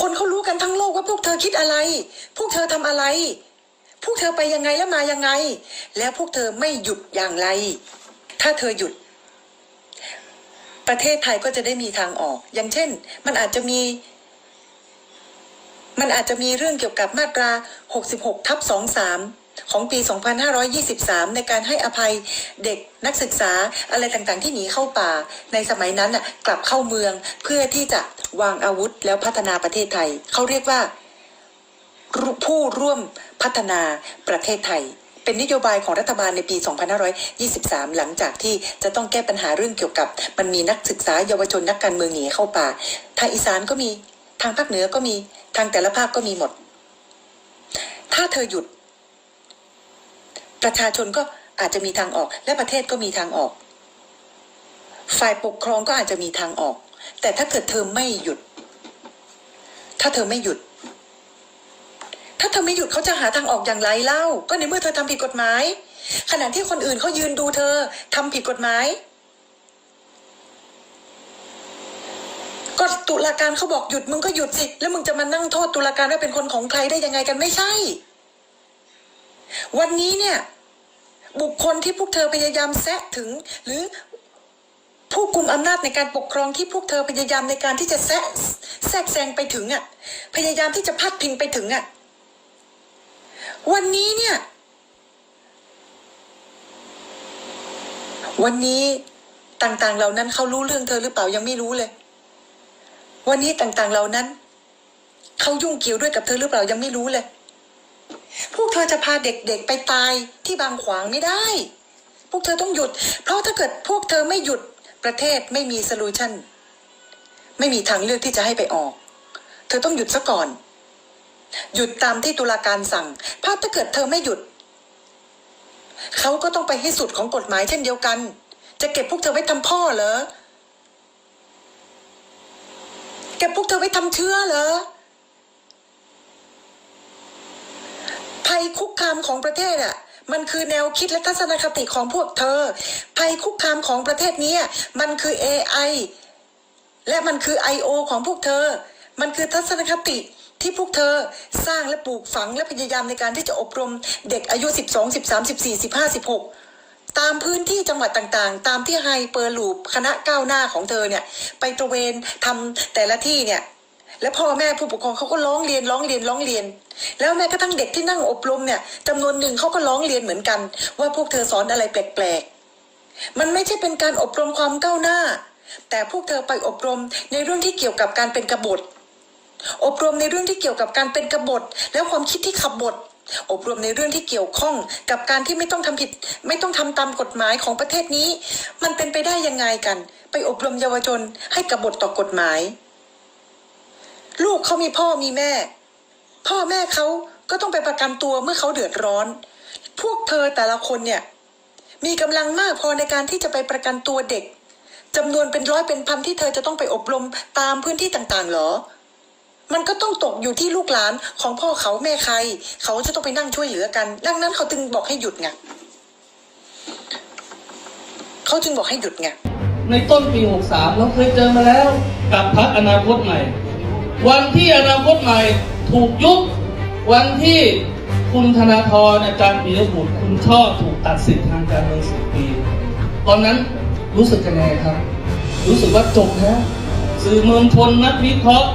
คนเขารู้กันทั้งโลกว่าพวกเธอคิดอะไร พวกเธอทำอะไร พวกเธอไปยังไงแล้วมายังไง แล้วพวกเธอไม่หยุดอย่างไร ถ้าเธอหยุด ประเทศไทยก็จะได้มีทางออก อย่างเช่น มันอาจจะมี มันอาจจะมีเรื่องเกี่ยวกับมาตรา 66ทับ23 ของปี 2523 ในการให้อภัยเด็กนักศึกษาอะไรต่างๆ ที่หนีเข้าป่า ในสมัยนั้นน่ะกลับเข้าเมืองเพื่อที่จะวางอาวุธแล้วพัฒนาประเทศไทย เขาเรียกว่าผู้ร่วมพัฒนาประเทศไทย เป็นนโยบายของรัฐบาลในปี 2523 หลังจากที่จะต้องแก้ปัญหาเรื่องเกี่ยวกับ มันมีนักศึกษาเยาวชนนักการเมืองหนีเข้าป่า ทางอีสานก็มีทางภาคเหนือก็มีทางแต่ละภาคก็มีหมด ถ้าเธอหยุด ประชาชนก็อาจจะมีทางออก และประเทศก็มีทางออก ฝ่ายปกครองก็อาจจะมีทางออก แต่ถ้าเกิดเธอไม่หยุด ถ้าเธอไม่หยุด ถ้าเธอไม่หยุดเขาจะหาทางออกอย่างไรเล่า ก็ในเมื่อเธอทำผิดกฎหมาย ขณะที่คนอื่นเขายืนดูเธอทำผิดกฎหมายก็ตุลาการเขาบอกหยุดมึงก็หยุดสิ แล้วมึงจะมานั่งโทษตุลาการว่าเป็นคนของใครได้ยังไงกันไม่ใช่ วันนี้เนี่ย บุคคลที่พวกเธอพยายามแซะถึง หรือผู้กุมอำนาจในการปกครองที่พวกเธอพยายามในการที่จะแซะแทรกแซงไปถึงอะ พยายามที่จะพัดพิงไปถึงอะ วันนี้เนี่ย วันนี้ต่างๆ เหล่านั้นเขารู้เรื่องเธอหรือเปล่ายังไม่รู้เลย วันนี้ต่างๆ เหล่านั้นเขายุ่งเกี่ยวด้วยกับเธอหรือเปล่ายังไม่รู้เลย พวกเธอจะพาเด็กๆไปตายที่บางขวางไม่ได้ พวกเธอต้องหยุด เพราะถ้าเกิดพวกเธอไม่หยุดประเทศไม่มีโซลูชันไม่มีทางเลือกที่จะให้ไปออก เธอต้องหยุดซะก่อน หยุดตามที่ตุลาการสั่ง เพราะถ้าเกิดเธอไม่หยุด เขาก็ต้องไปให้สุดของกฎหมายเช่นเดียวกัน จะเก็บพวกเธอไว้ทำพ่อเหรอ เก็บพวกเธอไว้ทำเชื้อเหรอ ภัยคุกคามของประเทศอะมันคือแนวคิดและทัศนคติของพวกเธอ ภัยคุกคามของประเทศนี้อะมันคือ AI และมันคือ I.O. ของพวกเธอ มันคือทัศนคติที่พวกเธอสร้างและปลูกฝังและพยายามในการที่จะอบรมเด็กอายุ 12 13 14 15 16 ตามพื้นที่จังหวัดต่างๆ ตามที่ไฮเปอร์ลูปคณะก้าวหน้าของเธอเนี่ย ไปตระเวนทำแต่ละที่เนี่ย และพ่อแม่ผู้ปกครองเขาก็ร้องเรียนร้องเรียนร้องเรียน แล้วแม้กระทั่งเด็กที่นั่งอบรมเนี่ยจำนวนหนึ่งเขาก็ร้องเรียนเหมือนกัน ว่าพวกเธอสอนอะไรแปลกๆ มันไม่ใช่เป็นการอบรมความก้าวหน้า แต่พวกเธอไปอบรมในเรื่องที่เกี่ยวกับการเป็นกบฏ อบรมในเรื่องที่เกี่ยวกับการเป็นกบฏ แล้วความคิดที่ขบฏอบรมในเรื่องที่เกี่ยวข้องกับการที่ไม่ต้องทำผิด ไม่ต้องทำตามกฎหมายของประเทศนี้ มันเป็นไปได้ยังไงกัน ไปอบรมเยาวชนให้กบฏต่อกฎหมาย ลูกเขามีพ่อมีแม่ พ่อแม่เขาก็ต้องไปประกันตัวเมื่อเขาเดือดร้อน พวกเธอแต่ละคนเนี่ย มีกำลังมากพอในการที่จะไปประกันตัวเด็กจำนวนเป็นร้อยเป็นพันที่เธอจะต้องไปอบรมตามพื้นที่ต่างๆหรอ มันก็ต้องตกอยู่ที่ลูกหลานของพ่อเขาแม่ใคร เขาจะต้องไปนั่งช่วยเหลือกัน ดังนั้นเขาจึงบอกให้หยุดไงเขาจึงบอกให้หยุดไงในต้นปี 63 เราเคยเจอมาแล้ว กับพรรคอนาคตใหม่ วันที่อนาคตใหม่ถูกยุบวันที่คุณธนาธรอาจารย์ปียบุตรคุณชอบถูกตัดสิทธิ์ทางการเมืองสิบปี ตอนนั้นรู้สึกยังไงครับ รู้สึกว่าจบแล้วสื่อมวลชนนักวิเคราะห์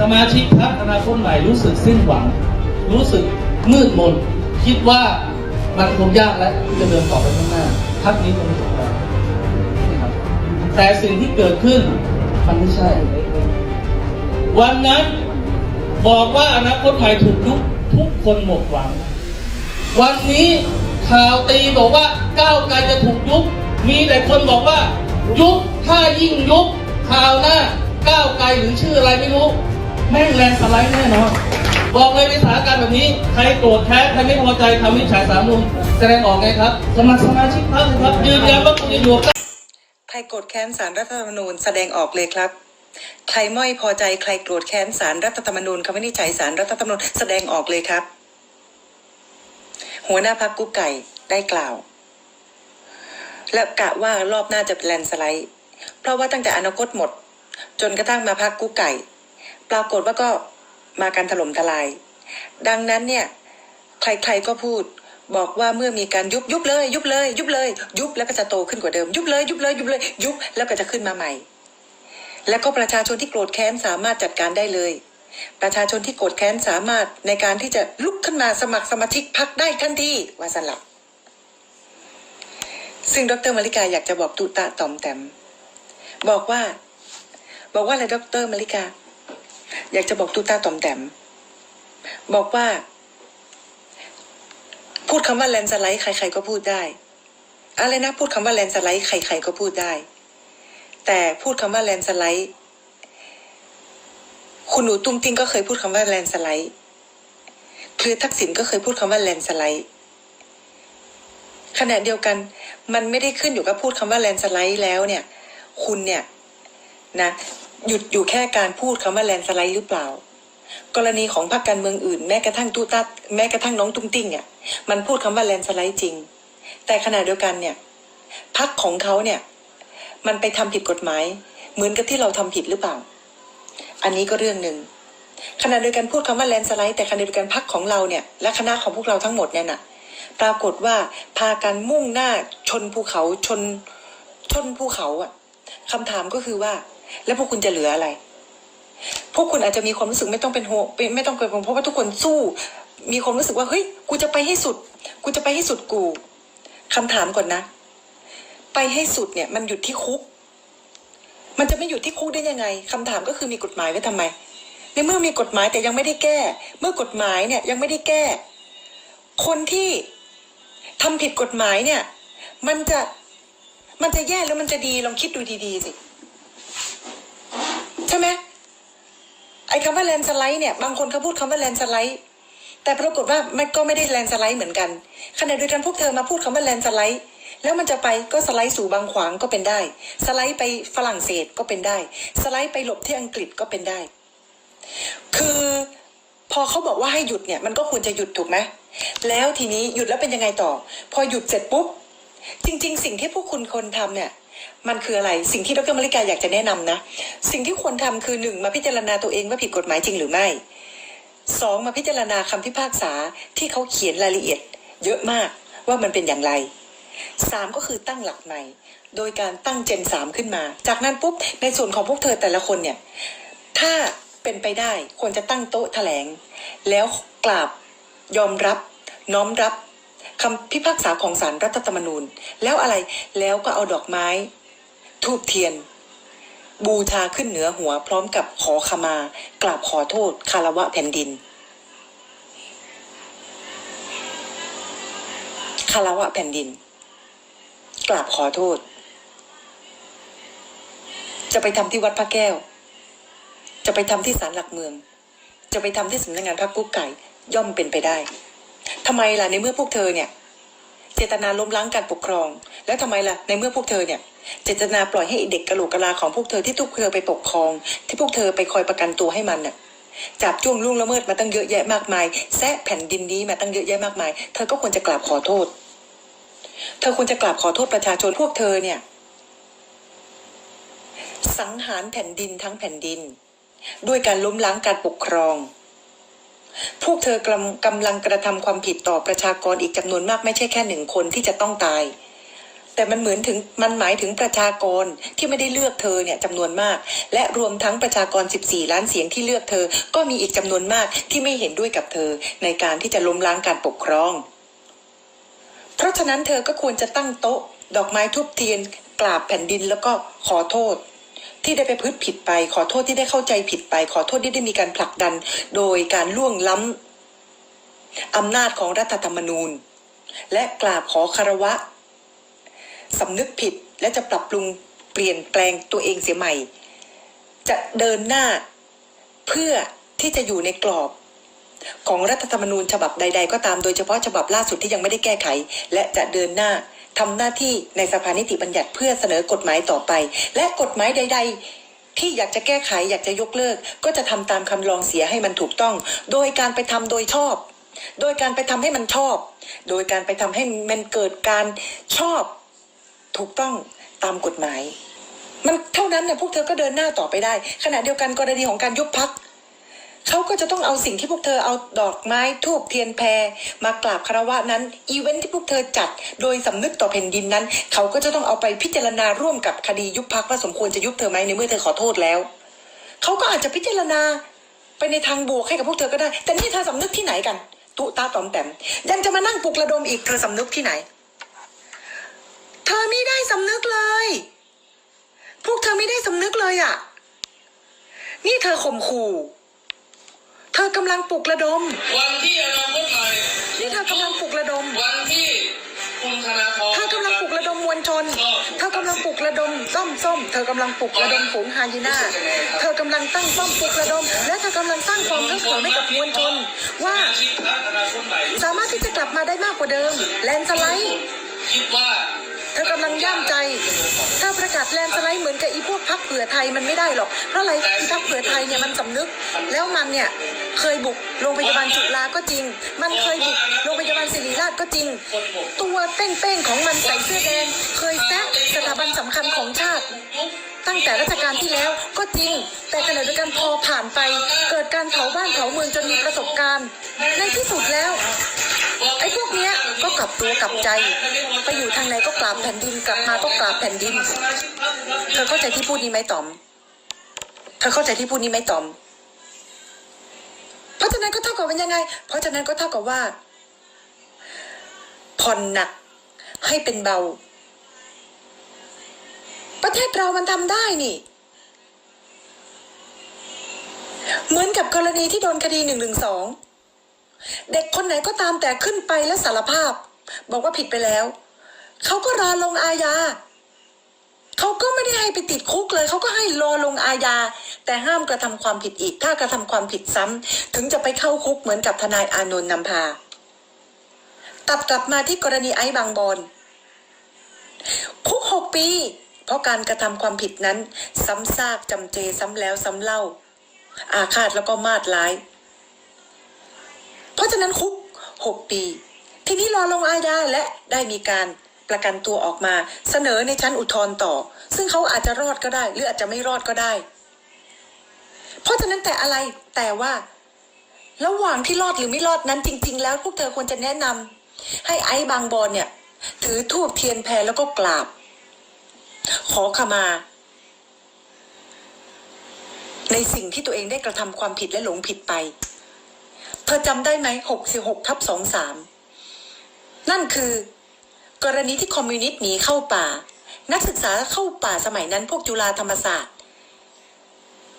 สมาชิกพรรคอนาคตใหม่รู้สึกสิ้นหวัง รู้สึกมืดมน คิดว่ามันคงยากแล้วที่จะเดินต่อไปข้างหน้าพรรคนี้คงจบแล้วนะครับแต่สิ่งที่เกิดขึ้นมันไม่ใช่ วันนั้นบอกว่าอนาคตใหม่ถูกยุบทุกคนหมดหวัง วันนี้ข่าวตีบอกว่าก้าวไกลจะถูกยุบมีแต่คนบอกว่า ยุบถ้ายิ่งยุบข่าวหน้าก้าวไกลหรือชื่ออะไรไม่รู้ แม่งแรงสไลด์แน่นอนบอกเลยในสถานการณ์แบบนี้ใครโกรธแค้นใครไม่พอใจคำวิจัยสามนุนแสดงออกไงครับสมัครสมาชิกพรรคครับยืนยันว่าคุณจะอยู่กับใครโกรธแค้นสารรัฐธรรมนูญแสดงออกเลยครับ ใครไม่พอใจใครโกรธแค้นสารรัฐธรรมนูญคำวินิจฉัยสารรัฐธรรมนูญแสดงออกเลยครับ หัวหน้าพักกุ๊กไก่ได้กล่าว และกะว่ารอบหน้าจะเป็นแลนสไลด์ เพราะว่าตั้งแต่อนาคตหมด จนกระทั่งมาพักกุ๊กไก่ ปรากฏว่าก็มาการถล่มทลาย ดังนั้นเนี่ย ใครๆก็พูดบอกว่าเมื่อมีการยุบยุบเลย ยุบเลย ยุบเลย ยุบแล้วก็จะโตขึ้นกว่าเดิม ยุบเลย ยุบเลย ยุบเลย ยุบแล้วก็จะขึ้นมาใหม่ แล้วก็ประชาชนที่โกรธแค้นสามารถจัดการได้เลย ประชาชนที่โกรธแค้นสามารถในการที่จะลุกขึ้นมาสมัครสมาชิกพักได้ทันทีว่าสลับ ซึ่งดรมาริกาอยากจะบอกตุตะตอมแตมบอกว่า บอกว่าอะไรดรมาริกา อยากจะบอกตุตาตอมแตมบอกว่า พูดคำว่าแลนสไลด์ใคร ๆ ก็พูดได้ อะไรนะ พูดคำว่าแลนสไลด์ใคร ๆ ก็พูดได้ แต่พูดคำว่าแลนสไลด์คุณหนูตุ้งติ้งก็เคยพูดคำว่าแลนสไลด์เคือทักษิณก็เคยพูดคำว่าแลนสไลด์ขณะเดียวกัน มันไม่ได้ขึ้นอยู่กับพูดคำว่าแลนสไลด์แล้วเนี่ย คุณเนี่ยนะหยุดอยู่แค่การพูดคำว่าแลนสไลด์หรือเปล่า กรณีของพรรคการเมืองอื่น แม้กระทั่งตูตัดแม้กระทั่งน้องตุ้งติ้งเนี่ยมันพูดคำว่าแลนสไลด์จริง แต่ขณะเดียวกันเนี่ยพรรคของเขาเนี่ย มันไปทำผิดกฎหมาย เหมือนกับที่เราทำผิดหรือเปล่า อันนี้ก็เรื่องหนึ่งขณะเดียวกันพูดคำว่าแลนสไลด์แต่ขณะเดียวกันพรรคของเราเนี่ยและคณะของพวกเราทั้งหมดเนี่ยน่ะปรากฏว่าพากันมุ่งหน้าชนภูเขาชนชนภูเขาอะคำถามก็คือว่า แล้วพวกคุณจะเหลืออะไร พวกคุณอาจจะมีความรู้สึกไม่ต้องเป็นโหไม่ต้องเป็นห่วงเพราะว่าทุกคนสู้ มีความรู้สึกว่าเฮ้ยกูจะไปให้สุด กูจะไปให้สุดกูคำถามก่อนนะ ไปให้สุดเนี่ยมันหยุดที่คุก มันจะไม่หยุดที่คุกได้ยังไงคำถามก็คือมีกฎหมายไว้ทำไม ในเมื่อมีกฎหมายแต่ยังไม่ได้แก้ เมื่อกฎหมายเนี่ยยังไม่ได้แก้ คนที่ทำผิดกฎหมายเนี่ย มันจะมันจะแย่แล้วมันจะดีลองคิดดูดีๆสิใช่ไหมไอ้คำว่าแลนสไลด์เนี่ยบางคนเขาพูดคำว่าแลนสไลด์แต่ปรากฏว่ามันก็ไม่ได้แลนสไลด์เหมือนกันขณะเดียวกันพวกเธอมาพูดคำว่าแลนสไลด์ แล้วมันจะไปก็สไลด์สู่บางขวางก็เป็นได้ สไลด์ไปฝรั่งเศสก็เป็นได้ สไลด์ไปหลบที่อังกฤษก็เป็นได้ คือพอเขาบอกว่าให้หยุดเนี่ยมันก็ควรจะหยุดถูกไหมแล้วทีนี้หยุดแล้วเป็นยังไงต่อ พอหยุดเสร็จปุ๊บ จริง ๆ สิ่งที่พวกคุณคนทำเนี่ยมันคืออะไร สิ่งที่ดรมริกาอยากจะแนะนำนะ สิ่งที่ควรทำคือหนึ่งมาพิจารณาตัวเองว่าผิดกฎหมายจริงหรือไม่สองมาพิจารณาคำพิพากษาที่เขาเขียนรายละเอียด เยอะมากว่ามันเป็นอย่างไร สามก็คือตั้งหลักใหม่ โดยการตั้งเจนสามขึ้นมา จากนั้นปุ๊บในส่วนของพวกเธอแต่ละคนเนี่ย ถ้าเป็นไปได้ควรจะตั้งโต๊ะแถลง แล้วกราบยอมรับ น้อมรับคำพิพากษาของศาลรัฐธรรมนูญ แล้วอะไรแล้วก็เอาดอกไม้ ทูบเทียน บูชาขึ้นเหนือหัว พร้อมกับขอขมา กราบขอโทษ คารวะแผ่นดินคารวะแผ่นดิน กราบขอโทษ จะไปทำที่วัดพระแก้ว จะไปทำที่ศาลหลักเมือง จะไปทำที่สำนักงานพระกุ๊กไก่ย่อมเป็นไปได้ทำไมล่ะในเมื่อพวกเธอเนี่ย เจตนาล้มล้างการปกครอง แล้วทำไมล่ะในเมื่อพวกเธอเนี่ย เจตนาปล่อยให้เด็กกระโหลกกะลาของพวกเธอที่ทุกเธอไปปกครอง ที่พวกเธอไปคอยประกันตัวให้มันน่ะจับจ้วงล่วงละเมิดมาตั้งเยอะแยะมากมายแซะแผ่นดินนี้มาตั้งเยอะแยะมากมาย เธอก็ควรจะกราบขอโทษ เธอควรจะกราบขอโทษประชาชนพวกเธอเนี่ย สังหารแผ่นดินทั้งแผ่นดิน ด้วยการล้มล้างการปกครอง พวกเธอกำกำลังกระทำความผิดต่อประชากรอีกจำนวนมากไม่ใช่แค่หนึ่งคนที่จะต้องตายแต่มันเหมือนถึงมันหมายถึงประชากรที่ไม่ได้เลือกเธอเนี่ยจำนวนมาก และรวมทั้งประชากร 14 ล้านเสียงที่เลือกเธอ ก็มีอีกจำนวนมากที่ไม่เห็นด้วยกับเธอในการที่จะล้มล้างการปกครอง เพราะฉะนั้นเธอก็ควรจะตั้งโต๊ะ ดอกไม้ทุบเทียนกราบแผ่นดินแล้วก็ขอโทษ ที่ได้ไปพฤติผิดไป ขอโทษที่ได้เข้าใจผิดไป ขอโทษที่ได้มีการผลักดัน โดยการล่วงล้ำอำนาจของรัฐธรรมนูญ และกราบขอคารวะสำนึกผิดและจะปรับปรุงเปลี่ยนแปลงตัวเองเสียใหม่ จะเดินหน้าเพื่อที่จะอยู่ในกรอบ ของรัฐธรรมนูญฉบับใด ๆ ก็ตามโดยเฉพาะฉบับล่าสุดที่ยังไม่ได้แก้ไข และจะเดินหน้าทำหน้าที่ในสภานิติบัญญัติเพื่อเสนอกฎหมายต่อไป และกฎหมายใด ๆที่อยากจะแก้ไขอยากจะยกเลิก ก็จะทำตามคำลองเสียให้มันถูกต้อง โดยการไปทำโดยชอบ โดยการไปทำให้มันชอบ โดยการไปทำให้มันเกิดการชอบ ถูกต้องตามกฎหมาย มันเท่านั้นเนี่ยพวกเธอก็เดินหน้าต่อไปได้ ขณะเดียวกันกรณีของการยุบพัก เขาก็จะต้องเอาสิ่งที่พวกเธอเอาดอกไม้ทูบเทียนแพรมากราบคารวะนั้น อีเวนท์ที่พวกเธอจัดโดยสำนึกต่อแผ่นดินนั้น เขาก็จะต้องเอาไปพิจารณาร่วมกับคดียุบพักว่าสมควรจะยุบเธอไหมในเมื่อเธอขอโทษแล้ว เขาก็อาจจะพิจารณาไปในทางบวกให้กับพวกเธอก็ได้ แต่นี่เธอสำนึกที่ไหนกัน ตุตาตอมแต้มยังจะมานั่งปลุกระดมอีกเธอสำนึกที่ไหน เธอไม่ได้สำนึกเลย พวกเธอไม่ได้สำนึกเลยอะ่ะ นี่เธอข่มขู่ ธอกำลังปลุกระดม วันที่อนาคตใหม่นี่เธอกำลังปลุกระดม วันที่คุณธนาธรเธอกำลังปลุกระดมมวลชน เธอกำลังปลุกระดมส้มส้ม เธอกำลังปลุกระดมฝูงไฮยีน่า เธอกำลังตั้งป้อมปลุกระดม และเธอกำลังสร้างความฮึกเหิมให้กับมวลชน ว่าที่พรรคอนาคตใหม่สามารถที่จะกลับมาได้มากกว่าเดิม แลนด์สไลด์คิดว่า เธอกำลังย่ามใจ ถ้าประกาศแลนสไลด์เหมือนกับอีพวกพักเผื่อไทยมันไม่ได้หรอก เพราะอะไรอีพักเผื่อไทยเนี่ยมันสำนึก แล้วมันเนี่ยเคยบุกโรงพยาบาลจุฬาก็จริง มันเคยบุกโรงพยาบาลศิริราชก็จริง ตัวเป้งๆของมันใส่เสื้อแดง เคยแซะสถาบันสำคัญของชาติตั้งแต่รัชกาลที่แล้วก็จริง แต่ขณะเดียวกันพอผ่านไป เกิดการเผาบ้านเผาเมืองจนมีประสบการณ์ ในที่สุดแล้ว ไอ้พวกเนี้ยก็กลับตัวกลับใจ ไปอยู่ทางไหนก็กราบแผ่นดินกลับมาก็กราบแผ่นดิน เธอเข้าใจที่พูดนี้ไหมต๋อม เธอเข้าใจที่พูดนี้ไหมต๋อม เพราะฉะนั้นก็เท่ากับว่ายังไง เพราะฉะนั้นก็เท่ากับว่า ผ่อนหนักให้เป็นเบา ประเทศเรามันทำได้นี่เหมือนกับกรณีที่โดนคดีหนึ่งหนึ่งสอง เด็กคนไหนก็ตามแต่ขึ้นไปแล้วสารภาพ บอกว่าผิดไปแล้ว เขาก็รอลงอาญาเขาก็ไม่ได้ให้ไปติดคุกเลย เขาก็ให้รอลงอาญาแต่ห้ามกระทำความผิดอีก ถ้ากระทำความผิดซ้ำถึงจะไปเข้าคุกเหมือนกับทนายอานนท์นำพา ตัดกลับมาที่กรณีไอ้บางบอนคุกหกปี เพราะการกระทำความผิดนั้น ซ้ำซากจำเจซ้ำแล้วซ้ำเล่า อาฆาตแล้วก็มาดร้าย เพราะฉะนั้นคุกหกปี ทีนี้รอลงอาญาและได้มีการประกันตัวออกมา เสนอในชั้นอุทธรณ์ต่อ ซึ่งเขาอาจจะรอดก็ได้ หรืออาจจะไม่รอดก็ได้ เพราะฉะนั้นแต่อะไรแต่ว่าระหว่างที่รอดหรือไม่รอดนั้นจริง ๆ แล้วพวกเธอควรจะแนะนำให้ไอ้บางบอนเนี่ย ถือทูบเทียนแพรแล้วก็กราบ ขอขมา ในสิ่งที่ตัวเองได้กระทำความผิดและหลงผิดไป ธอจำได้ไหมหกสิบหกทับสองสามนั่นคือ กรณีที่คอมมิวนิสต์หนีเข้าป่า นักศึกษาเข้าป่าสมัยนั้นพวกจุฬาธรรมศาสตร์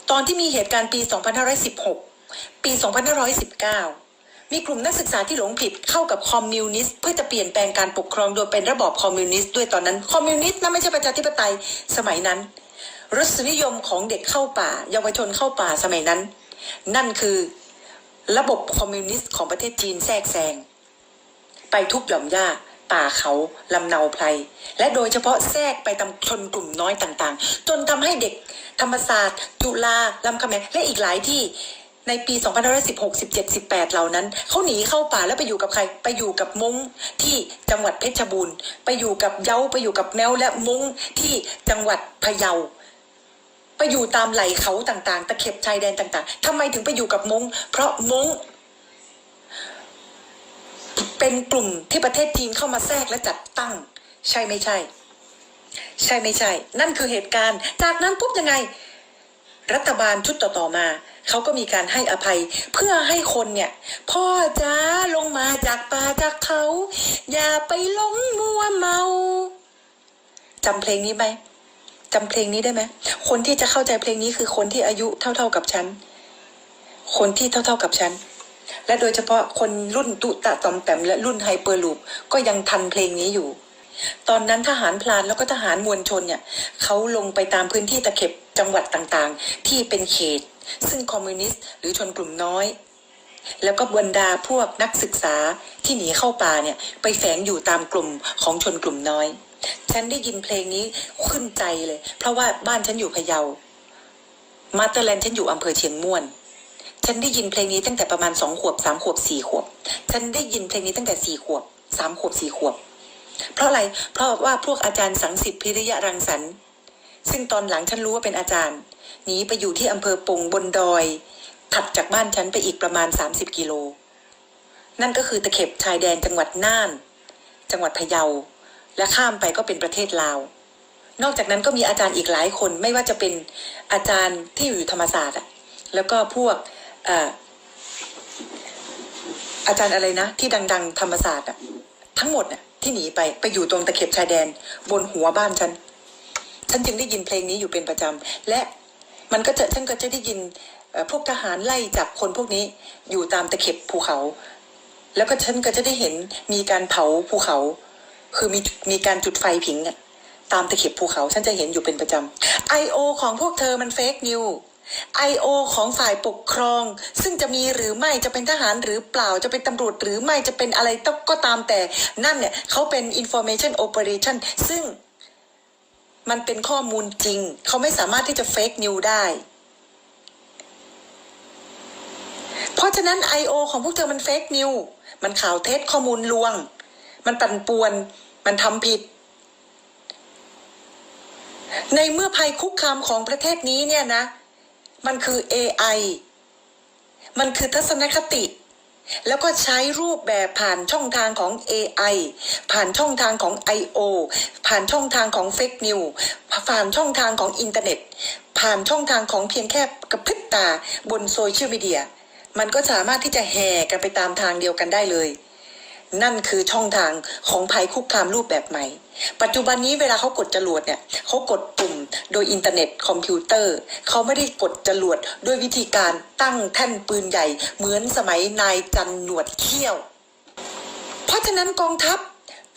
ตอนที่มีเหตุการณ์ปี 2516 ปี 2519 มีกลุ่มนักศึกษาที่หลงผิดเข้ากับคอมมิวนิสต์เพื่อจะเปลี่ยนแปลงการปกครองโดยเป็นระบอบคอมมิวนิสต์ด้วยตอนนั้น คอมมิวนิสต์นะไม่ใช่ประชาธิปไตยสมัยนั้น รสนิยมของเด็กเข้าป่า เยาวชนเข้าป่าสมัยนั้น นั่นคือ ระบบคอมมิวนิสต์ของประเทศจีนแทรกแซง ไปทุกหย่อมหญ้าป่าเขาลำเนาไพรและโดยเฉพาะแทรกไปตามชนกลุ่มน้อยต่างๆ จนทำให้เด็กธรรมศาสตร์ จุฬาลำคำแหงและอีกหลายที่ในปี 2516 17 18 เหล่านั้น เขาหนีเข้าป่าแล้วไปอยู่กับใคร ไปอยู่กับมงที่จังหวัดเพชรบูรณ์ ไปอยู่กับเย้าไปอยู่กับแนวและมงที่จังหวัดพะเยา ไปอยู่ตามไหลเขาต่างๆ ตะเข็บชายแดนต่าง ๆทำไมถึงไปอยู่กับมงเพราะมงเป็นกลุ่มที่ประเทศจีนเข้ามาแทรกและจัดตั้ง ใช่ไม่ใช่ ใช่ไม่ใช่ นั่นคือเหตุการณ์ จากนั้นปุ๊บยังไง รัฐบาลชุดต่อๆมาเขาก็มีการให้อภัยเพื่อให้คนเนี่ย พ่อจ้าลงมาจากป่าจากเขา อย่าไปหลงมัวเมาจำเพลงนี้ไหม จำเพลงนี้ได้ไหมคนที่จะเข้าใจเพลงนี้คือคนที่อายุเท่า ๆกับฉัน คนที่เท่า ๆกับฉัน และโดยเฉพาะคนรุ่นตุตะตอมแปมและรุ่นไฮเปอร์ลูปก็ยังทันเพลงนี้อยู่ ตอนนั้นทหารพลานแล้วก็ทหารมวลชนเนี่ยเขาลงไปตามพื้นที่ตะเข็บจังหวัดต่างๆ ที่เป็นเขต ซึ่งคอมมิวนิสต์หรือชนกลุ่มน้อย แล้วก็บรรดาพวกนักศึกษาที่หนีเข้าป่าเนี่ยไปแฝงอยู่ตามกลุ่มของชนกลุ่มน้อย ฉันได้ยินเพลงนี้ขึ้นใจเลย เพราะว่าบ้านฉันอยู่พะเยา มาเตอร์แลนด์ฉันอยู่อำเภอเชียงม่วน ฉันได้ยินเพลงนี้ตั้งแต่ประมาณสองขวบสามขวบสี่ขวบ ฉันได้ยินเพลงนี้ตั้งแต่สี่ขวบสามขวบสี่ขวบ เพราะอะไร เพราะว่าพวกอาจารย์สังสิทธิ์พิริยะรังสรรค์ ซึ่งตอนหลังฉันรู้ว่าเป็นอาจารย์ หนีไปอยู่ที่อำเภอปงบนดอย ถัดจากบ้านฉันไปอีกประมาณ30กิโล นั่นก็คือตะเข็บชายแดนจังหวัดน่าน จังหวัดพะเยา และข้ามไปก็เป็นประเทศลาว นอกจากนั้นก็มีอาจารย์อีกหลายคนไม่ว่าจะเป็นอาจารย์ที่อยู่ธรรมศาสตร์อะแล้วก็พวกเอ่อาจารย์อะไรนะ ที่ดัง ๆ ธรรมศาสตร์อะทั้งหมดน่ะที่หนีไปไปอยู่ตรงตะเข็บชายแดน บนหัวบ้านฉัน ฉันจึงได้ยินเพลงนี้อยู่เป็นประจำและมันก็จะฉันก็จะได้ยินพวกทหารไล่จับคนพวกนี้อยู่ตามตะเข็บภูเขา แล้วก็ฉันก็จะได้เห็นมีการเผาภูเขา คือมีมีการจุดไฟผิงอะตามตะเข็บภูเขาฉันจะเห็นอยู่เป็นประจำไอโอของพวกเธอมันเฟกนิวไอโอของฝ่ายปกครอง ซึ่งจะมีหรือไม่จะเป็นทหารหรือเปล่าจะเป็นตำรวจหรือไม่จะเป็นอะไรก็ตามแต่ นั่นเนี่ยเขาเป็น information operation ซึ่งมันเป็นข้อมูลจริง เขาไม่สามารถที่จะเฟกนิวได้ เพราะฉะนั้น I.O. ของพวกเธอมันเฟกนิว มันข่าวเท็จข้อมูลลวง มันปั่นป่วน มันทำผิด ในเมื่อภัยคุกคามของประเทศนี้เนี่ยนะ มันคือ AI มันคือทัศนคติ แล้วก็ใช้รูปแบบผ่านช่องทางของ AI ผ่านช่องทางของ I.O. ผ่านช่องทางของ Fake News ผ่านช่องทางของอินเทอร์เน็ต ผ่านช่องทางของเพียงแค่กระพริบตาบนโซเชียลมีเดีย มันก็สามารถที่จะแห่กันไปตามทางเดียวกันได้เลย นั่นคือช่องทางของภัยคุกคามรูปแบบใหม่ ปัจจุบันนี้เวลาเขากดจรวดเนี่ยเขากดปุ่มโดยอินเทอร์เน็ตคอมพิวเตอร์ เขาไม่ได้กดจรวดด้วยวิธีการตั้งแท่นปืนใหญ่ เหมือนสมัยนายจันหนวดเขี้ยว เพราะฉะนั้นกองทัพ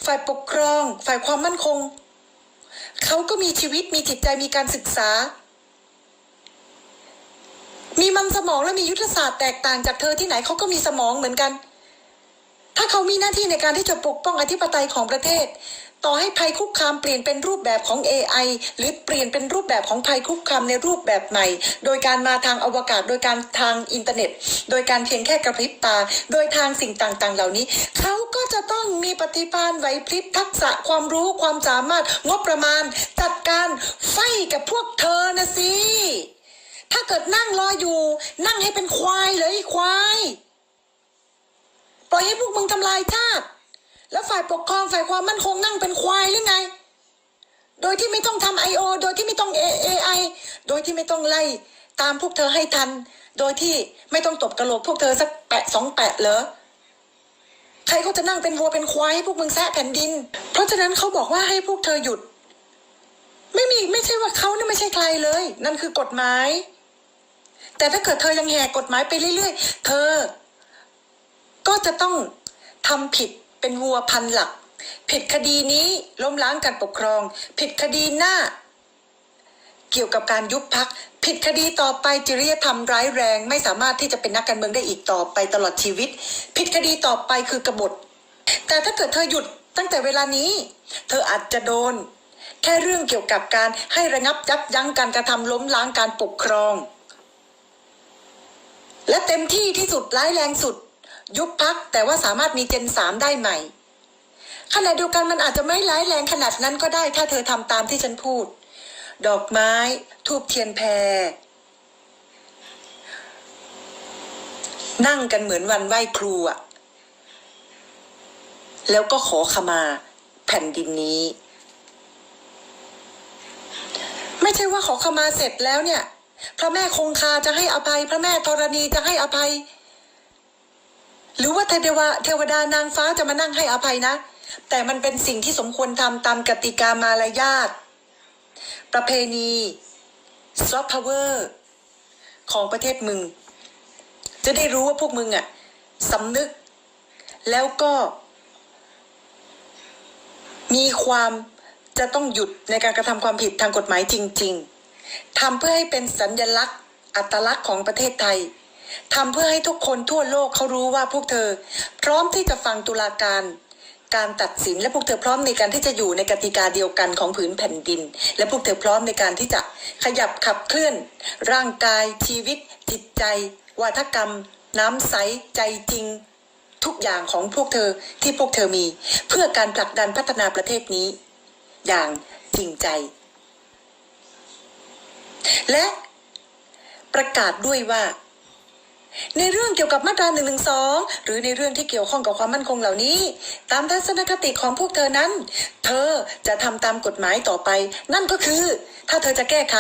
ฝ่ายปกครอง ฝ่ายความมั่นคง เขาก็มีชีวิตมีจิตใจมีการศึกษา มีมันสมองและมียุทธศาสตร์แตกต่างจากเธอที่ไหนเขาก็มีสมองเหมือนกัน ถ้าเขามีหน้าที่ในการที่จะปกป้องอธิปไตยของประเทศ ต่อให้ภัยคุกคามเปลี่ยนเป็นรูปแบบของ AI หรือเปลี่ยนเป็นรูปแบบของภัยคุกคามในรูปแบบใหม่ โดยการมาทางอวกาศ โดยการทางอินเทอร์เน็ต โดยการเพียงแค่กระพริบตา โดยทางสิ่งต่างๆ เหล่านี้ เขาก็จะต้องมีปฏิภาณไหวพริบทักษะความรู้ความสามารถงบประมาณ จัดการไฟกับพวกเธอนะสิถ้าเกิดนั่งรออยู่ นั่งให้เป็นควายเลยควาย ล่อยให้พวกมึงทำลายชาติ แล้วฝ่ายปกครองฝ่ายความมั่นคงนั่งเป็นควายหรือไง โดยที่ไม่ต้องทำไอโอโดยที่ไม่ต้องเอไอโดยที่ไม่ต้องไล่ตามพวกเธอให้ทัน โดยที่ไม่ต้องตบกระโหลกพวกเธอสักแปะสองแปะเหรอใครเขาจะนั่งเป็นวัวเป็นควายให้พวกมึงแซะแผ่นดิน เพราะฉะนั้นเขาบอกว่าให้พวกเธอหยุด ไม่มีไม่ใช่ว่าเขานี่ไม่ใช่ใครเลย นั่นคือกฎหมาย แต่ถ้าเกิดเธอยังแหกกฎหมายไปเรื่อยๆ เธอ ก็จะต้องทำผิดเป็นวัวพันหลัก ผิดคดีนี้ล้มล้างการปกครอง ผิดคดีหน้า เกี่ยวกับการยุบพัก ผิดคดีต่อไปจริยธรรมร้ายแรง ไม่สามารถที่จะเป็นนักการเมืองได้อีกต่อไปตลอดชีวิต ผิดคดีต่อไปคือกบฏ แต่ถ้าเกิดเธอหยุดตั้งแต่เวลานี้ เธออาจจะโดน แค่เรื่องเกี่ยวกับการให้ระงับยับยั้งการกระทำล้มล้างการปกครอง และเต็มที่ที่สุดร้ายแรงสุด ยุบพักแต่ว่าสามารถมีเจนสามได้ใหม่ ขณะเดียวกันมันอาจจะไม่ร้ายแรงขนาดนั้นก็ได้ ถ้าเธอทำตามที่ฉันพูด ดอกไม้ทูบเทียนแพร นั่งกันเหมือนวันไหว้ครูอะแล้วก็ขอขมาแผ่นดินนี้ ไม่ใช่ว่าขอขมาเสร็จแล้วเนี่ย พระแม่คงคาจะให้อภัย พระแม่ธรณีจะให้อภัย หรือว่าเทวาเทวดานางฟ้าจะมานั่งให้อภัยนะ แต่มันเป็นสิ่งที่สมควรทำตามกติกามารยาทประเพณีซอฟต์พาวเวอร์ของประเทศมึง จะได้รู้ว่าพวกมึงอะสำนึก แล้วก็ มีความจะต้องหยุดในการกระทำความผิดทางกฎหมายจริง ๆทำเพื่อให้เป็นสัญลักษณ์ อัตลักษณ์ของประเทศไทย ทำเพื่อให้ทุกคนทั่วโลกเขารู้ว่าพวกเธอ พร้อมที่จะฟังตุลาการ การตัดสินและพวกเธอพร้อมในการที่จะอยู่ในกติกาเดียวกันของผืนแผ่นดิน และพวกเธอพร้อมในการที่จะขยับขับเคลื่อน ร่างกายชีวิต จิตใจ วาทกรรม น้ำใสใจจริง ทุกอย่างของพวกเธอที่พวกเธอมี เพื่อการผลักดันพัฒนาประเทศนี้ อย่างจริงใจ และประกาศด้วยว่า ในเรื่องเกี่ยวกับมาตรา1นึหรือในเรื่องที่เกี่ยวข้องกับความมั่นคงเหล่านี้ ตามทัศนคติของพวกเธอนั้น เธอจะทำตามกฎหมายต่อไป นั่นก็คือ ถ้าเธอจะแก้ไข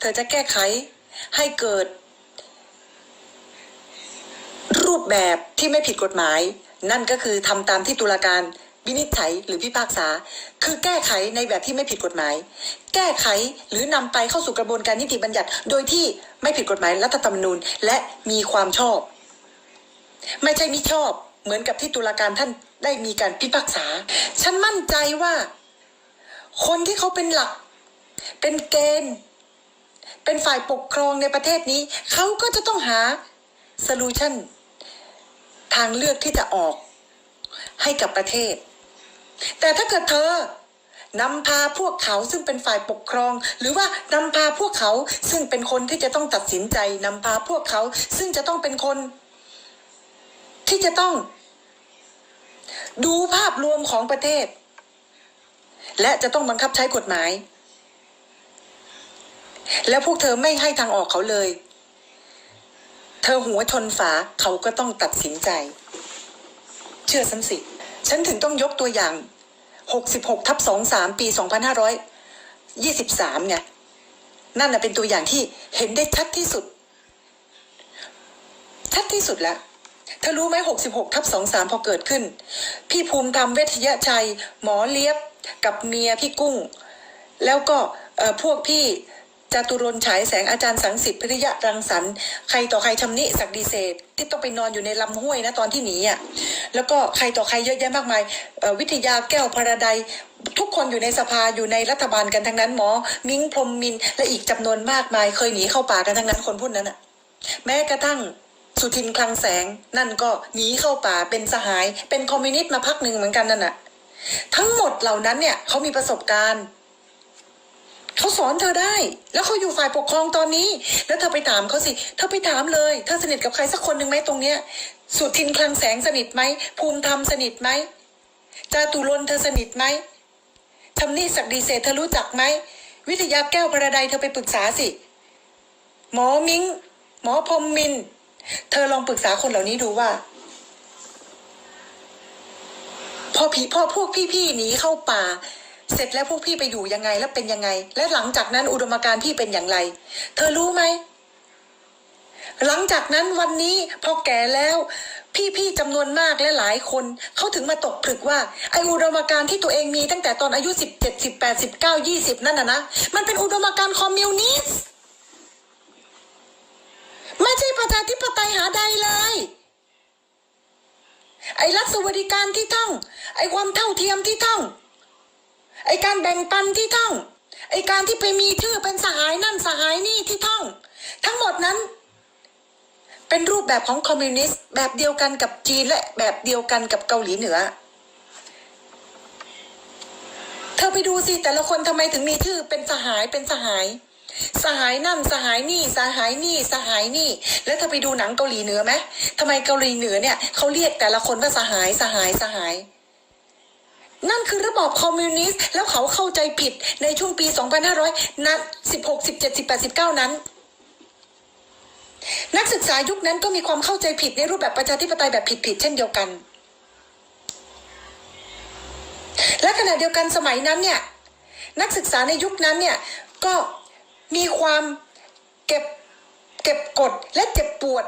เธอจะแก้ไข ให้เกิด รูปแบบที่ไม่ผิดกฎหมาย นั่นก็คือทำตามที่ตุลาการ วินิจฉัยหรือพิพากษา คือแก้ไขในแบบที่ไม่ผิดกฎหมาย แก้ไขหรือนำไปเข้าสู่กระบวนการนิติบัญญัติ โดยที่ไม่ผิดกฎหมายรัฐธรรมนูญและมีความชอบ ไม่ใช่มิชอบ เหมือนกับที่ตุลาการท่านได้มีการพิพากษา ฉันมั่นใจว่า คนที่เขาเป็นหลัก เป็นเกณฑ์ เป็นฝ่ายปกครองในประเทศนี้ เขาก็จะต้องหาโซลูชันทางเลือกที่จะออกให้กับประเทศ แต่ถ้าเกิดเธอนำพาพวกเขาซึ่งเป็นฝ่ายปกครอง หรือว่านำพาพวกเขาซึ่งเป็นคนที่จะต้องตัดสินใจนำพาพวกเขา ซึ่งจะต้องเป็นคน ที่จะต้อง ดูภาพรวมของประเทศ และจะต้องบังคับใช้กฎหมาย แล้วพวกเธอไม่ให้ทางออกเขาเลย เธอหัวชนฝาเขาก็ต้องตัดสินใจ เชื่อฉันสิ ฉันถึงต้องยกตัวอย่าง 66ทับ23 ปี 2523ไงนั่นน่ะเป็นตัวอย่างที่เห็นได้ชัดที่สุด ชัดที่สุดแล้วเธอรู้ไหม66ทับ23 พอเกิดขึ้น พี่ภูมิธรรมเวทยชัย หมอเลียบกับเมียพี่กุ้ง แล้วก็พวกพี่ จตุรนฉายแสงอาจารย์สังสิทธิ์พิริยะรังสรรค์ใครต่อใครชำนิศักดิเศษที่ต้องไปนอนอยู่ในลำห้วยนะตอนที่หนีอะแล้วก็ใครต่อใครเยอะแยะมากมายวิทยาแก้วพระใดทุกคนอยู่ในสภาอยู่ในรัฐบาลกันทั้งนั้นหมอ มิ้งพรมมินและอีกจำนวนมากมาย เคยหนีเข้าป่ากันทั้งนั้นคนพวกนั้นอะ แม้กระทั่งสุทินคลังแสงนั่นก็หนีเข้าป่าเป็นสหาย เป็นคอมมิวนิสต์มาพักหนึ่งเหมือนกันนั่นน่ะ ทั้งหมดเหล่านั้นเนี่ยเขามีประสบการณ์ เขาสอนเธอได้ แล้วเขาอยู่ฝ่ายปกครองตอนนี้ แล้วเธอไปถามเขาสิ เธอไปถามเลยเธอสนิทกับใครสักคนหนึ่งไหมตรงเนี้ย สุทินคลังแสงสนิทไหม ภูมิธรรมสนิทไหม จาตุรนเธอสนิทไหมทำนี่ศักดีเศษเธอรู้จักไหม วิทยาแก้วพระใดยเธอไปปรึกษาสิ หมอมิง หมอพรมมิน เธอลองปรึกษาคนเหล่านี้ดูว่าพอผีพอพวกพี่ๆหนีเข้าป่า เสร็จแล้วพวกพี่ไปอยู่ยังไงแล้วเป็นยังไง และหลังจากนั้นอุดมการณ์พี่เป็นอย่างไร เธอรู้ไหม หลังจากนั้นวันนี้พอแก่แล้ว พี่ๆจำนวนมากและหลายคนเขาถึงมาตกผลึกว่า ไออุดมการณ์ที่ตัวเองมีตั้งแต่ตอนอายุสิบเจ็ดสิบแปดสิบเก้ายี่สิบนั่นนะนะมันเป็นอุดมการณ์คอมมิวนิสต์ไม่ใช่ประชาธิปไตยหาใดเลยไอ้รัฐสวัสดิการที่ต้อง ไอ้ความเท่าเทียมที่ต้อง ไอการแบ่งปันที่ต้อง ไอการที่ไปมีชื่อเป็นสหายนั่นสหายนี่ที่ต้อง ทั้งหมดนั้น เป็นรูปแบบของคอมมิวนิสต์แบบเดียวกันกับจีนและแบบเดียวกันกับเกาหลีเหนือ เธอไปดูสิแต่ละคนทำไมถึงมีชื่อเป็นสหายเป็นสหายสหายนั่นสหายนี่สหายนี่สหายนี่ แล้วเธอไปดูหนังเกาหลีเหนือไหมทำไมเกาหลีเหนือเนี่ยเขาเรียกแต่ละคนว่าสหายสหายสหาย นั่นคือระบอบคอมมิวนิสต์แล้วเขาเข้าใจผิดในช่วงปี 2500นัด16 17 18 19 นั้น นักศึกษายุคนั้นก็มีความเข้าใจผิดในรูปแบบประชาธิปไตยแบบผิดๆเช่นเดียวกัน และขณะเดียวกันสมัยนั้นเนี่ยนักศึกษาในยุคนั้นเนี่ยก็มีความเก็บเก็บกดและเจ็บปวด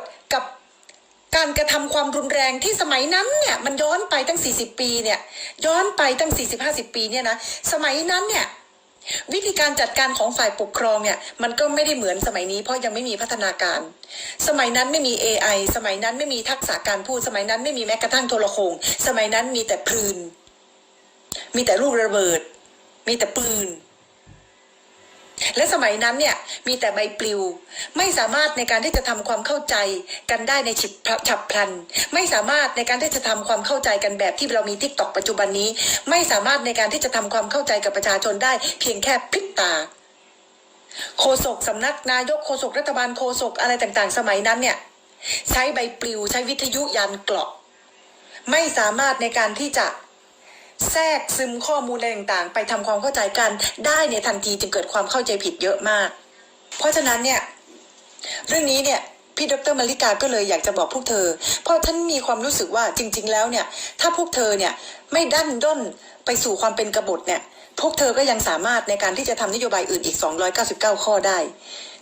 การกระทำความรุนแรงที่สมัยนั้นเนี่ยมันย้อนไปตั้ง 40 ปีเนี่ยย้อนไปตั้ง 40-50 ปีเนี่ยนะสมัยนั้นเนี่ยวิธีการจัดการของฝ่ายปกครองเนี่ยมันก็ไม่ได้เหมือนสมัยนี้เพราะยังไม่มีพัฒนาการ สมัยนั้นไม่มี AI สมัยนั้นไม่มีทักษะการพูด สมัยนั้นไม่มีแม้กระทั่งโทรโขงสมัยนั้นมีแต่พืน มีแต่ลูกระเบิด มีแต่ปืน และสมัยนั้นเนี่ยมีแต่ใบปลิว ไม่สามารถในการที่จะทำความเข้าใจกันได้ในฉิบฉับพลัน ไม่สามารถในการที่จะทำความเข้าใจกันแบบที่เรามีทิกตอกปัจจุบันนี้ ไม่สามารถในการที่จะทำความเข้าใจกับประชาชนได้ เพียงแค่พริบตาโฆษกสำนักนายกโฆษกรัฐบาลโฆษกอะไรต่างๆ สมัยนั้นเนี่ย ใช้ใบปลิวใช้วิทยุยานเกราะ ไม่สามารถในการที่จะ แทรกซึมข้อมูลอะไรต่างๆ ไปทำความเข้าใจกันได้ในทันทีจึงเกิดความเข้าใจผิดเยอะมาก เพราะฉะนั้นเนี่ยเรื่องนี้เนี่ยพี่ดรมาริกาก็เลยอยากจะบอกพวกเธอ เพราะฉันมีความรู้สึกว่าจริง ๆ แล้วเนี่ย ถ้าพวกเธอเนี่ยไม่ดันด้นไปสู่ความเป็นกบฏเนี่ย พวกเธอก็ยังสามารถในการที่จะทำนโยบายอื่นอีก 299 ข้อได้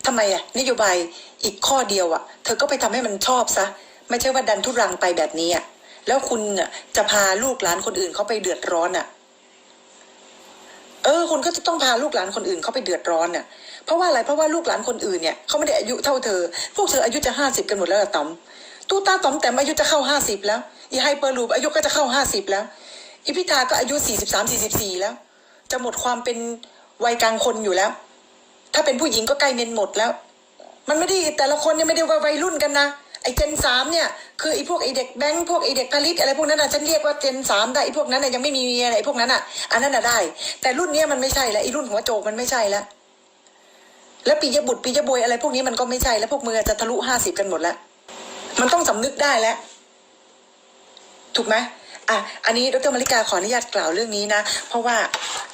ทำไมอะนโยบายอีกข้อเดียวอะเธอก็ไปทำให้มันชอบซะ ไม่ใช่ว่าดันทุรังไปแบบนี้อะ แล้วคุณน่ะจะพาลูกหลานคนอื่นเขาไปเดือดร้อนอะ เออ คุณก็จะต้องพาลูกหลานคนอื่นเขาไปเดือดร้อนน่ะ เพราะว่าอะไร เพราะว่าลูกหลานคนอื่นเนี่ยเขาไม่ได้อายุเท่าเธอ พวกเธออายุจะห้าสิบกันหมดแล้วละต๋อมตู้ตาต๋อมแต่อายุจะเข้าห้าสิบแล้ว อีไฮเปอร์ลูปอายุก็จะเข้าห้าสิบแล้ว อีพิธาก็อายุสี่สิบสามสี่สิบสี่แล้ว จะหมดความเป็นวัยกลางคนอยู่แล้ว ถ้าเป็นผู้หญิงก็ใกล้เมนหมดแล้ว มันไม่ได้แต่ละคนเนี่ยไม่ได้ว่าวัยรุ่นกันนะ ไอ้เจนสามเนี่ยคือไอ้พวกไอ้เด็กแบงค์พวกไอ้เด็กผลิตอะไรพวกนั้นน่ะฉันเรียกว่าเจนสามได้ไอ้พวกนั้นน่ะยังไม่มีเมียไอ้พวกนั้นอะอันนั้นน่ะได้ แต่รุ่นเนี้ยมันไม่ใช่แล้วไอ้รุ่นหัวโจกมันไม่ใช่แล้วแล้วปียบุตรปียบวยอะไรพวกนี้มันก็ไม่ใช่แล้วพวกมือจะทะลุห้าสิบกันหมดแล้วมันต้องสำนึกได้แล้ว ถูกไหมอะ อันนี้ดรมาริกาขออนุญาตกล่าวเรื่องนี้นะ เพราะว่า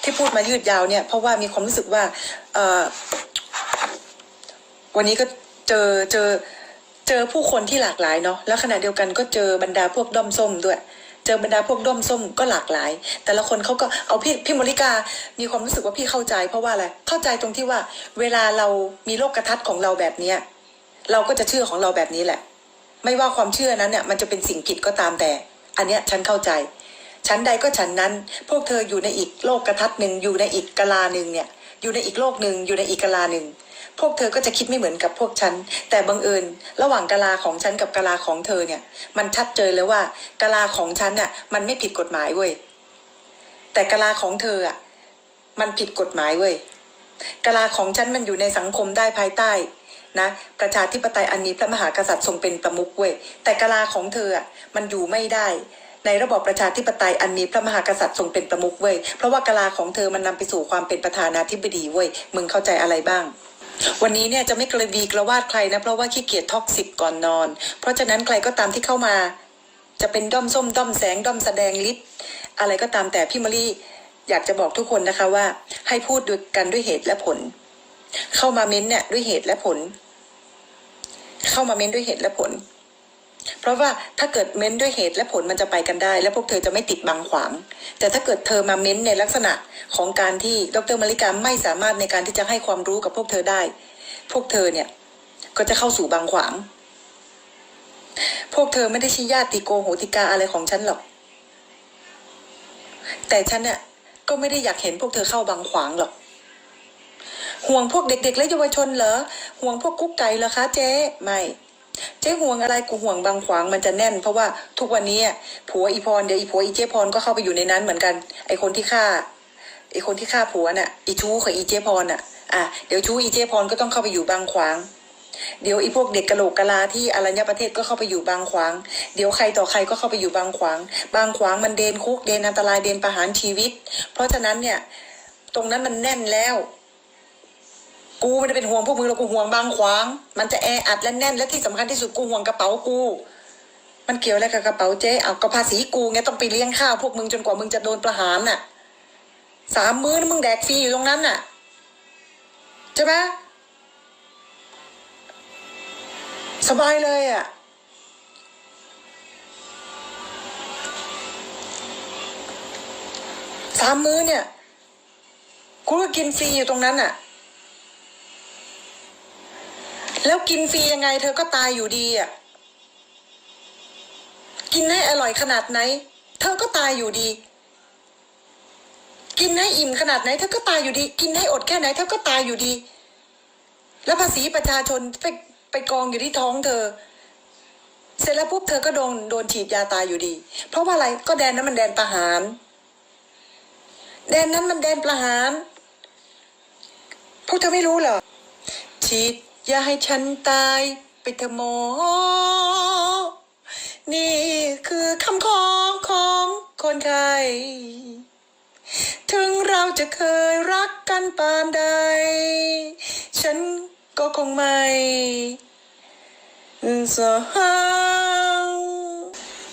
ที่พูดมายืดยาวเนี่ย เพราะว่ามีความรู้สึกว่า เออวันนี้ก็เจอเจอ เจอผู้คนที่หลากหลายเนาะแล้วขณะเดียวกันก็เจอบรรดาพวกด้อมส้มด้วย เจอบรรดาพวกด้อมส้มก็หลากหลาย แต่ละคนเขาก็เอาพี่พี่มริกา มีความรู้สึกว่าพี่เข้าใจ เพราะว่าอะไรเข้าใจตรงที่ว่าเวลาเรามีโลกกระทัศน์ของเราแบบเนี้ยเราก็จะเชื่อของเราแบบนี้แหละ ไม่ว่าความเชื่อนั้นเนี่ยมันจะเป็นสิ่งผิดก็ตามแต่ อันเนี้ยฉันเข้าใจฉันใดก็ฉันนั้น พวกเธออยู่ในอีกโลกกระทัดหนึ่งอยู่ในอีกกาลาหนึ่งเนี่ย อยู่ในอีกโลกหนึ่งอยู่ในอีกกาลาหนึ่ง พวกเธอก็จะคิดไม่เหมือนกับพวกฉัน แต่บังเอิญระหว่างกาลาของฉันกับกาลาของเธอเนี่ย มันชัดเจนเลยว่ากาลาของฉันน่ะ มันไม่ผิดกฎหมายเว้ย แต่กาลาของเธออะ มันผิดกฎหมายเว้ยกาลาของฉันมันอยู่ในสังคมได้ภายใต้นะประชาธิปไตยอันมีพระมหากษัตริย์ทรงเป็นประมุขเว้ยแต่กาลาของเธออะมันอยู่ไม่ได้ ในระบอบประชาธิปไตยอันมีพระมหากษัตริย์ทรงเป็นประมุขเว้ยเพราะว่ากาลาของเธอมันนำไปสู่ความเป็นประธานาธิบดีเว้ยมึงเข้าใจอะไรบ้าง วันนี้เนี่ยจะไม่กระวีกระวาดใครนะเพราะว่าขี้เกียจท็อกซิกก่อนนอน เพราะฉะนั้นใครก็ตามที่เข้ามา จะเป็นด้อมส้มด้อมแสงด้อมแสดงฤทธิ์อะไรก็ตามแต่พี่มารีอยากจะบอกทุกคนนะคะว่า ให้พูดด้วยกันด้วยเหตุและผล เข้ามาเม้นเนี่ยด้วยเหตุและผล เข้ามาเม้นด้วยเหตุและผล เพราะว่าถ้าเกิดเม้นด้วยเหตุและผลมันจะไปกันได้ และพวกเธอจะไม่ติดบังขวาง แต่ถ้าเกิดเธอมาเม้นในลักษณะของการที่ดรมาริกาไม่สามารถในการที่จะให้ความรู้กับพวกเธอได้ พวกเธอเนี่ยก็จะเข้าสู่บังขวาง พวกเธอไม่ได้ชี้ญาติโกโหติกาอะไรของฉันหรอก แต่ฉันเนี่ยก็ไม่ได้อยากเห็นพวกเธอเข้าบังขวางหรอก ห่วงพวกเด็ก ๆ และเยาวชนเหรอ ห่วงพวกกุ๊กไก่เหรอคะเจ๊ไม่ เจ๊ห่วงอะไรกูห่วงบางขวางมันจะแน่น เพราะว่าทุกวันนี้ผัวอีพรเดี๋ยวอีผัวอีเจ๊พรก็เข้าไปอยู่ในนั้นเหมือนกัน ไอคนที่ฆ่าไอคนที่ฆ่าผัวน่ะอีชู้ของอีเจ๊พรน่ะอะเดี๋ยวชู้อีเจ๊พรก็ต้องเข้าไปอยู่บางขวาง เดี๋ยวอีพวกเด็กกะโหลกกะลาที่อรัญญประเทศก็เข้าไปอยู่บางขวาง เดี๋ยวใครต่อใครก็เข้าไปอยู่บางขวาง บางขวางมันเดนคุกเดนอันตรายเดนประหารชีวิต เพราะฉะนั้นเนี่ย ตรงนั้นมันแน่นแล้ว กูไม่ได้เป็นห่วงพวกมึงหรอกกูห่วงบางขวาง มันจะแออัดและแน่น และที่สำคัญที่สุดกูห่วงกระเป๋ากู มันเกี่ยวอะไรกับกระเป๋าเจ๊เอาก็ภาษีกูไงต้องไปเลี้ยงข้าวพวกมึงจนกว่ามึงจะโดนประหารน่ะสามมื้อนะมึงแดกฟรีอยู่ตรงนั้นน่ะใช่ไหมสบายเลยอะสามมื้อเนี่ยกูก็กินฟรีอยู่ตรงนั้นน่ะ แล้วกินฟรียังไง เธอก็ตายอยู่ดีอะ กินให้อร่อยขนาดไหน เธอก็ตายอยู่ดี กินให้อิ่มขนาดไหน เธอก็ตายอยู่ดี กินให้อดแค่ไหน เธอก็ตายอยู่ดี แล้วภาษีประชาชนไปไปกองอยู่ที่ท้องเธอ เสร็จแล้วปุ๊บเธอก็โดนโดนฉีดยาตายอยู่ดี เพราะว่าอะไรก็แดนนั้นมันแดนประหาร แดนนั้นมันแดนประหารพวกเธอไม่รู้เหรอฉีด อย่าให้ฉันตายไปเถอะหมอ นี่คือคำขอของคนไข้ถึงเราจะเคยรักกันปานใด ฉันก็คงไม่สาง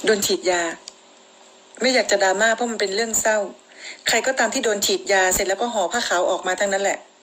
โดนฉีดยา ไม่อยากจะดราม่าเพราะมันเป็นเรื่องเศร้า ใครก็ตามที่โดนฉีดยาเสร็จแล้วก็ห่อผ้าขาวออกมาทั้งนั้นแหละ